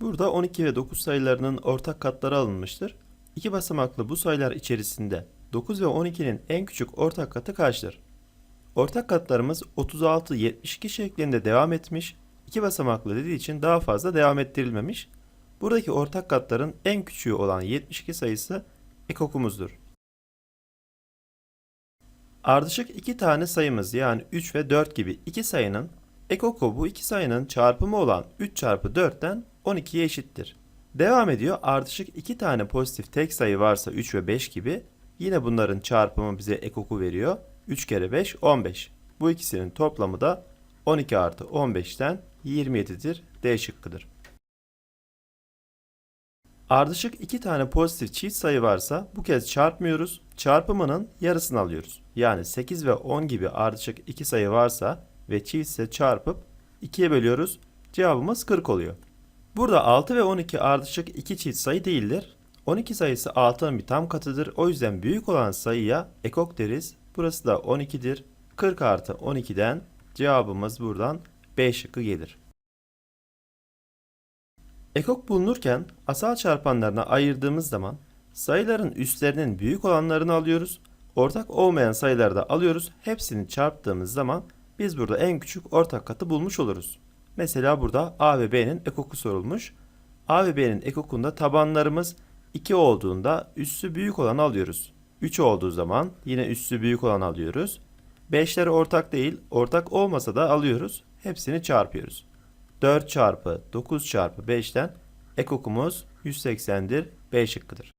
Burada 12 ve 9 sayılarının ortak katları alınmıştır. İki basamaklı bu sayılar içerisinde 9 ve 12'nin en küçük ortak katı kaçtır? Ortak katlarımız 36, 72 şeklinde devam etmiş. İki basamaklı dediği için daha fazla devam ettirilmemiş. Buradaki ortak katların en küçüğü olan 72 sayısı ekokumuzdur. Ardışık iki tane sayımız yani 3 ve 4 gibi iki sayının ekoku bu iki sayının çarpımı olan 3 çarpı 4'ten 12'ye eşittir. Devam ediyor ardışık iki tane pozitif tek sayı varsa 3 ve 5 gibi yine bunların çarpımı bize ekoku veriyor. 3 kere 5 15. Bu ikisinin toplamı da 12 artı 15'ten 27'dir. D şıkkıdır. Ardışık iki tane pozitif çift sayı varsa bu kez çarpmıyoruz. Çarpımının yarısını alıyoruz. Yani 8 ve 10 gibi ardışık iki sayı varsa ve çiftse çarpıp 2'ye bölüyoruz. Cevabımız 40 oluyor. Burada 6 ve 12 ardışık iki çift sayı değildir. 12 sayısı 6'nın bir tam katıdır. O yüzden büyük olan sayıya ekok deriz. Burası da 12'dir. 40 artı 12'den cevabımız buradan B şıkkı gelir. Ekok bulunurken asal çarpanlarına ayırdığımız zaman sayıların üstlerinin büyük olanlarını alıyoruz. Ortak olmayan sayıları da alıyoruz. Hepsini çarptığımız zaman biz burada en küçük ortak katı bulmuş oluruz. Mesela burada A ve B'nin ekoku sorulmuş. A ve B'nin ekokunda tabanlarımız 2 olduğunda üssü büyük olanı alıyoruz. 3 olduğu zaman yine üssü büyük olanı alıyoruz. 5'ler ortak değil, ortak olmasa da alıyoruz. Hepsini çarpıyoruz. 4 çarpı 9 çarpı 5'ten ekokumuz 180'dir. B şıkkıdır.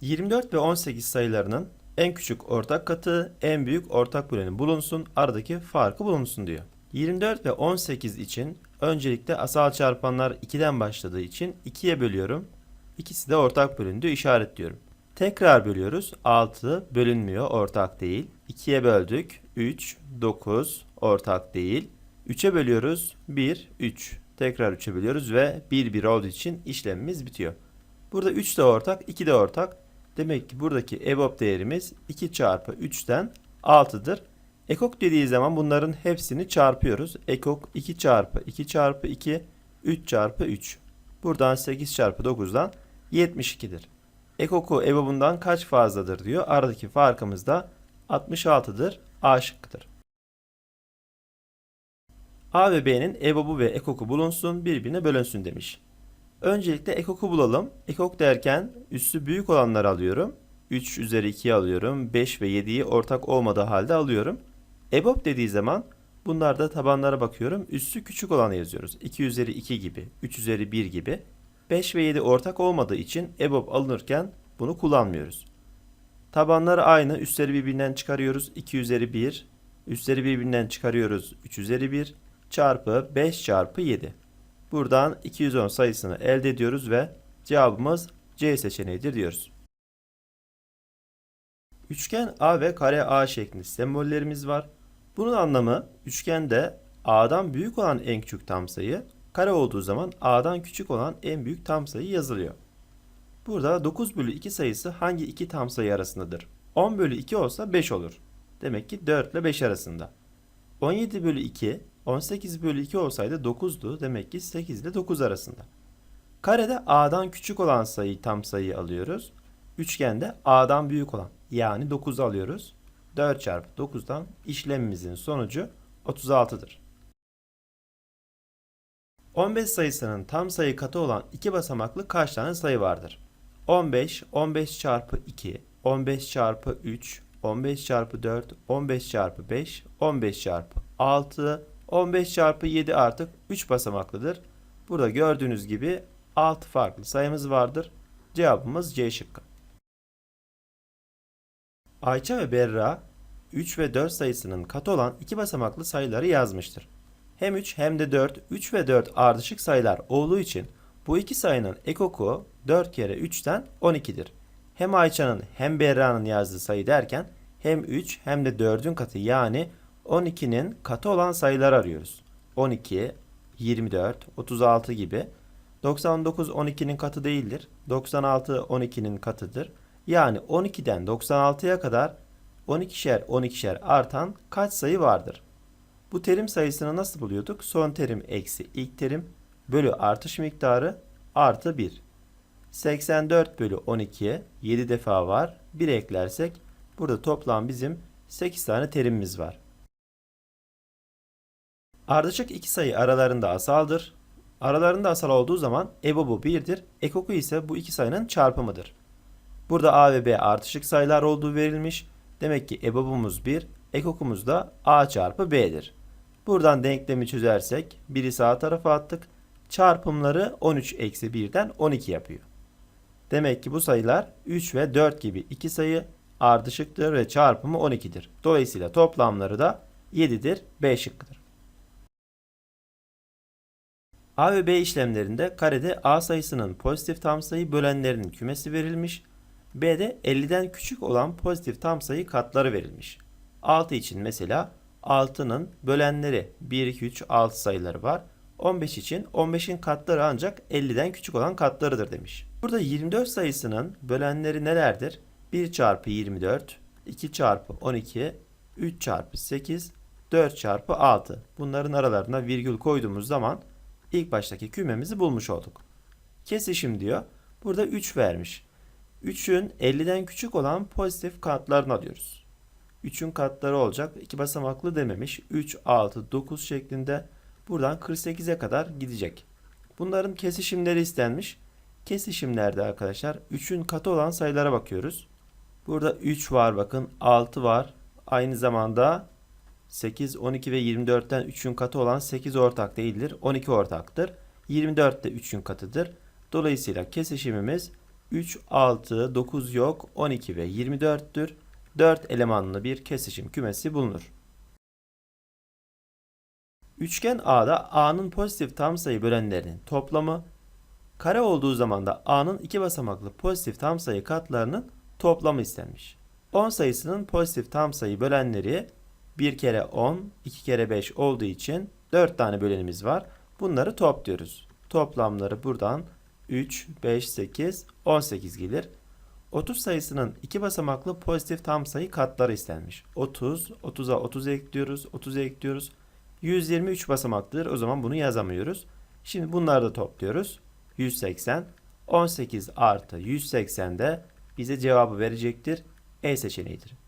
24 ve 18 sayılarının en küçük ortak katı, en büyük ortak böleni bulunsun, aradaki farkı bulunsun diyor. 24 ve 18 için öncelikle asal çarpanlar 2'den başladığı için 2'ye bölüyorum. İkisi de ortak bölündü işaretliyorum. Tekrar bölüyoruz. 6 bölünmüyor, ortak değil. 2'ye böldük. 3, 9 ortak değil. 3'e bölüyoruz. 1, 3. Tekrar 3'e bölüyoruz ve 1, 1 olduğu için işlemimiz bitiyor. Burada 3 de ortak, 2 de ortak. Demek ki buradaki EBOB değerimiz 2 çarpı 3'ten 6'dır. Ekok dediği zaman bunların hepsini çarpıyoruz. Ekok 2 çarpı 2 çarpı 2, 3 çarpı 3. Buradan 8 çarpı 9'dan 72'dir. Ekoku EBOB'undan kaç fazladır diyor. Aradaki farkımız da 66'dır. A şıkkıdır. A ve B'nin EBOB'u ve ekoku bulunsun, birbirine bölünsün demiş. Öncelikle ekoku bulalım. Ekok derken üssü büyük olanları alıyorum. 3 üzeri 2'yi alıyorum. 5 ve 7'yi ortak olmadığı halde alıyorum. EBOB dediği zaman bunlarda tabanlara bakıyorum. Üssü küçük olanı yazıyoruz. 2 üzeri 2 gibi, 3 üzeri 1 gibi. 5 ve 7 ortak olmadığı için EBOB alınırken bunu kullanmıyoruz. Tabanları aynı. Üstleri birbirinden çıkarıyoruz. 2 üzeri 1. Üstleri birbirinden çıkarıyoruz. 3 üzeri 1 çarpı 5 çarpı 7. Buradan 210 sayısını elde ediyoruz ve cevabımız C seçeneğidir diyoruz. Üçgen A ve kare A şeklinde sembollerimiz var. Bunun anlamı üçgende A'dan büyük olan en küçük tam sayı, kare olduğu zaman A'dan küçük olan en büyük tam sayı yazılıyor. Burada 9 bölü 2 sayısı hangi iki tam sayı arasındadır? 10 bölü 2 olsa 5 olur. Demek ki 4 ile 5 arasında. 17 bölü 2, 18 bölü 2 olsaydı 9'du. Demek ki 8 ile 9 arasında. Karede A'dan küçük olan sayı tam sayıyı alıyoruz. Üçgende A'dan büyük olan yani 9 alıyoruz. 4 çarpı 9'dan işlemimizin sonucu 36'dır. 15 sayısının tam sayı katı olan iki basamaklı kaç tane sayı vardır? 15, 15 çarpı 2, 15 çarpı 3, 15 çarpı 4, 15 çarpı 5, 15 çarpı 6, 15 çarpı 7 artık 3 basamaklıdır. Burada gördüğünüz gibi 6 farklı sayımız vardır. Cevabımız C şıkkı. Ayça ve Berra 3 ve 4 sayısının katı olan iki basamaklı sayıları yazmıştır. Hem 3 hem de 4, 3 ve 4 ardışık sayılar olduğu için bu iki sayının ekoku 4 kere 3'ten 12'dir. Hem Ayça'nın hem Berra'nın yazdığı sayı derken hem 3 hem de 4'ün katı yani 12'nin katı olan sayıları arıyoruz. 12, 24, 36 gibi. 99 12'nin katı değildir. 96 12'nin katıdır. Yani 12'den 96'ya kadar 12'şer 12'şer artan kaç sayı vardır? Bu terim sayısını nasıl buluyorduk? Son terim eksi ilk terim. bölü artış miktarı artı 1. 84 bölü 12'ye 7 defa var. 1 eklersek burada toplam bizim 8 tane terimimiz var. Ardışık iki sayı aralarında asaldır. Aralarında asal olduğu zaman EBOB'u 1'dir. Ekoku ise bu iki sayının çarpımıdır. Burada A ve B artışık sayılar olduğu verilmiş. Demek ki EBOB'umuz 1, ekokumuz da A çarpı B'dir. Buradan denklemi çözersek biri sağ tarafa attık. Çarpımları 13 eksi 1'den 12 yapıyor. Demek ki bu sayılar 3 ve 4 gibi iki sayı ardışıktır ve çarpımı 12'dir. Dolayısıyla toplamları da 7'dir. B şıkkıdır. A ve B işlemlerinde karede A sayısının pozitif tam sayı bölenlerinin kümesi verilmiş. B'de 50'den küçük olan pozitif tam sayı katları verilmiş. 6 için mesela 6'nın bölenleri 1, 2, 3, 6 sayıları var. 15 için 15'in katları ancak 50'den küçük olan katlarıdır demiş. Burada 24 sayısının bölenleri nelerdir? 1 çarpı 24, 2 çarpı 12, 3 çarpı 8, 4 çarpı 6. Bunların aralarına virgül koyduğumuz zaman ilk baştaki kümemizi bulmuş olduk. Kesişim diyor. Burada 3 vermiş. 3'ün 50'den küçük olan pozitif katlarını alıyoruz. 3'ün katları olacak. 2 basamaklı dememiş. 3, 6, 9 şeklinde buradan 48'e kadar gidecek. Bunların kesişimleri istenmiş. Kesişimlerde arkadaşlar 3'ün katı olan sayılara bakıyoruz. Burada 3 var bakın 6 var. Aynı zamanda 8, 12 ve 24'ten 3'ün katı olan 8 ortak değildir. 12 ortaktır. 24 de 3'ün katıdır. Dolayısıyla kesişimimiz 3, 6, 9 yok, 12 ve 24'tür. 4 elemanlı bir kesişim kümesi bulunur. Üçgen A'da A'nın pozitif tam sayı bölenlerinin toplamı, kare olduğu zaman da A'nın iki basamaklı pozitif tam sayı katlarının toplamı istenmiş. 10 sayısının pozitif tam sayı bölenleri 1 kere 10, 2 kere 5 olduğu için 4 tane bölenimiz var. Bunları topluyoruz. Toplamları buradan 3, 5, 8, 18 gelir. 30 sayısının iki basamaklı pozitif tam sayı katları istenmiş. 30, 30'a 30 ekliyoruz, 30 ekliyoruz. 123 basamaklıdır. O zaman bunu yazamıyoruz. Şimdi bunları da topluyoruz. 180, 18 artı 180 de bize cevabı verecektir. E seçeneğidir.